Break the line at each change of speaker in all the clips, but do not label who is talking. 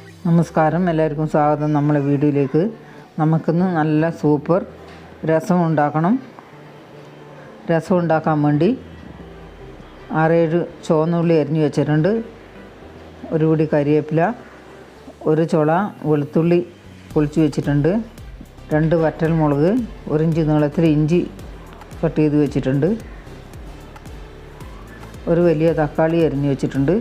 നമസ്കാരം. എല്ലാവർക്കും സ്വാഗതം നമ്മളെ വീഡിയോയിലേക്ക്. നമുക്കിന്ന് നല്ല സൂപ്പർ രസം ഉണ്ടാക്കണം. രസം ഉണ്ടാക്കാൻ വേണ്ടി ആറേഴ് ചുവന്നുള്ളി അരിഞ്ഞു വെച്ചിട്ടുണ്ട്. ഒരു പിടി കരിവേപ്പില ഒരു ചുള വെളുത്തുള്ളി പൊളിച്ചു വെച്ചിട്ടുണ്ട്. രണ്ട് വറ്റൽ മുളക് ഒരു ഇഞ്ച് നീളത്തിൽ ഇഞ്ചി കട്ട് ചെയ്ത് വെച്ചിട്ടുണ്ട്. ഒരു വലിയ തക്കാളി അരിഞ്ഞു വെച്ചിട്ടുണ്ട്.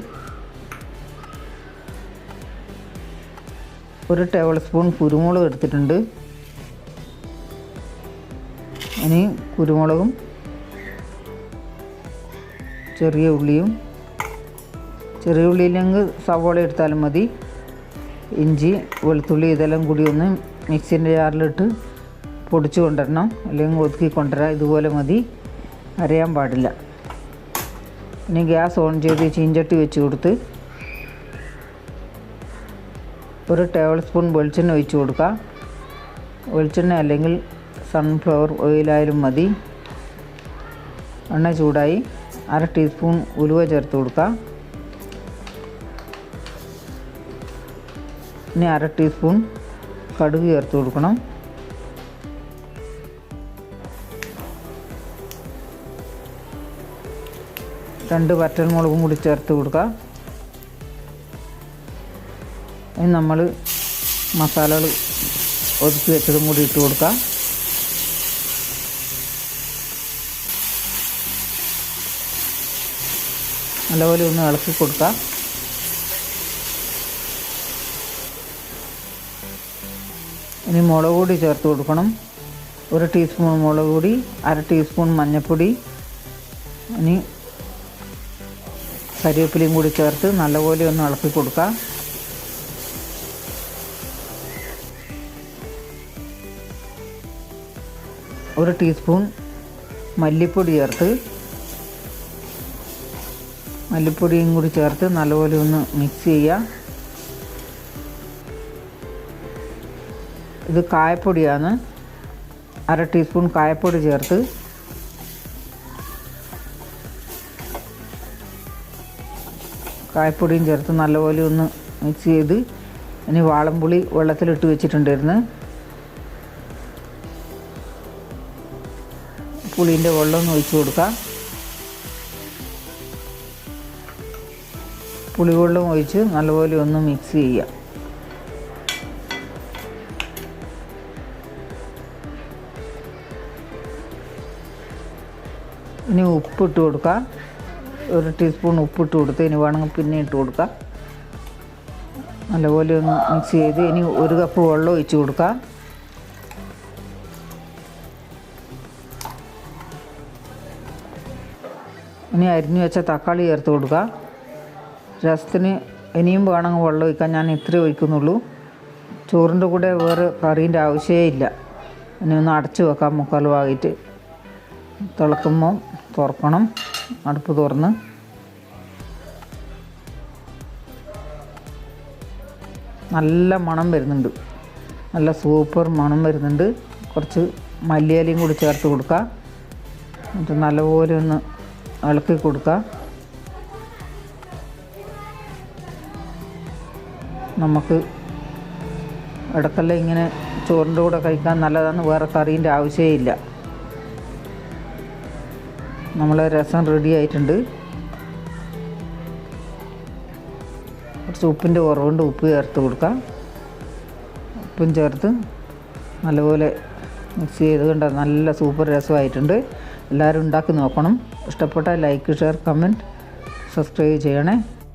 ഒരു ടേബിൾ സ്പൂൺ കുരുമുളക് എടുത്തിട്ടുണ്ട്. ഇനി കുരുമുളകും ചെറിയ ഉള്ളിയും ചെറിയ ഉള്ളിയില്ലെങ്കിൽ സവോള എടുത്താലും മതി. ഇഞ്ചി വെളുത്തുള്ളി ഇതെല്ലാം കൂടി ഒന്ന് മിക്സിന്റെ ജാറിലിട്ട് പൊടിച്ച് കൊണ്ടുവരണം അല്ലെങ്കിൽ ഒതുക്കി കൊണ്ടുവരാം ഇതുപോലെ മതി. അരയാൻ പാടില്ല. ഇനി ഗ്യാസ് ഓൺ ചെയ്ത് ചീഞ്ചട്ടി വെച്ച് കൊടുത്ത് ഒരു ടേബിൾ സ്പൂൺ വെളിച്ചെണ്ണ ഒഴിച്ച് കൊടുക്കുക. വെളിച്ചെണ്ണ അല്ലെങ്കിൽ സൺഫ്ലവർ ഓയിലായാലും മതി. എണ്ണ ചൂടായി അര ടീസ്പൂൺ ഉലുവ ചേർത്ത് കൊടുക്കുക. ഇനി അര ടീസ്പൂൺ കടുക് ചേർത്ത് കൊടുക്കണം. രണ്ട് വറ്റൽമുളകും കൂടി ചേർത്ത് കൊടുക്കുക. ഇനി നമ്മൾ മസാലകൾ ഒതുക്കി വെച്ചതും കൂടി ഇട്ട് കൊടുക്കാം. നല്ലപോലെ ഒന്ന് ഇളക്കി കൊടുക്കാം. ഇനി മുളക് പൊടി ചേർത്ത് കൊടുക്കണം. ഒരു ടീസ്പൂൺ മുളക് പൊടി അര ടീസ്പൂൺ മഞ്ഞൾപ്പൊടി. ഇനി കരിവേപ്പിലയും കൂടി ചേർത്ത് നല്ലപോലെ ഒന്ന് ഇളക്കി കൊടുക്കുക ഒരു ടീസ്പൂൺ മല്ലിപ്പൊടി ചേർത്ത് മല്ലിപ്പൊടിയും കൂടി ചേർത്ത് നല്ലപോലെ ഒന്ന് മിക്സ് ചെയ്യുക. ഇത് കായപ്പൊടിയാണ്. അര ടീസ്പൂൺ കായപ്പൊടി ചേർത്ത് കായപ്പൊടിയും ചേർത്ത് നല്ലപോലെ ഒന്ന് മിക്സ് ചെയ്ത് ഇനി വാളംപുളി വെള്ളത്തിലിട്ട് വെച്ചിട്ടുണ്ടായിരുന്നു. പുളീന്റെ വെള്ളം ഒഴിച്ച് കൊടുക്കാം. പുളിവെള്ളം ഒഴിച്ച് നല്ലപോലെ ഒന്ന് മിക്സ് ചെയ്യുക ഇനി ഉപ്പിട്ട് കൊടുക്കുക ഒരു ടീസ്പൂൺ ഉപ്പിട്ട് കൊടുത്ത് ഇനി വേണമെങ്കിൽ പിന്നെ ഇട്ട് കൊടുക്കുക നല്ലപോലെ ഒന്ന് മിക്സ് ചെയ്ത് ഇനി ഒരു കപ്പ് വെള്ളം ഒഴിച്ച് കൊടുക്കുക ഇനി അരിഞ്ഞു വെച്ച തക്കാളി ചേർത്ത് കൊടുക്കുക. രസത്തിന് ഇനിയും വേണമെങ്കിൽ വെള്ളം ഒഴിക്കാൻ. ഞാൻ ഇത്രേ ഒഴിക്കുന്നുള്ളൂ. ചോറിന്റെ കൂടെ വേറെ കറീന്റെ ആവശ്യമേ ഇല്ല. ഇനി ഒന്ന് അടച്ചു വെക്കാം മുക്കാൽ ഭാഗമായിട്ട് തിളക്കുമ്പോൾ തുറക്കണം. അടുപ്പ് തുറന്ന്. നല്ല മണം വരുന്നുണ്ട്. നല്ല സൂപ്പർ മണം വരുന്നുണ്ട്. കുറച്ച് മല്ലിയിലയും കൂടി ചേർത്ത് കൊടുക്കുക എന്നിട്ട് നല്ലപോലെ ഒന്ന് ഇളക്കി കൊടുക്കുക. നമുക്ക് ഇടക്കല്ല ഇങ്ങനെ ചോറിന്റെ കൂടെ കഴിക്കാൻ നല്ലതാണ് വേറെ കറീന്റെ ആവശ്യമേ ഇല്ല നമ്മളെ രസം റെഡി ആയിട്ടുണ്ട്. കുറച്ച് ഉപ്പിന്റെ കുറവുണ്ട് ഉപ്പ് ചേർത്ത് കൊടുക്കാം. ഉപ്പും ചേർത്ത് നല്ലപോലെ മിക്സ് ചെയ്ത് കണ്ട? നല്ല സൂപ്പർ രസമായിട്ടുണ്ട്. എല്ലാവരും ഉണ്ടാക്കി നോക്കണം. ഇഷ്ടപ്പെട്ട ലൈക്ക് ഷെയർ കമന്റ് സബ്സ്ക്രൈബ് ചെയ്യണേ.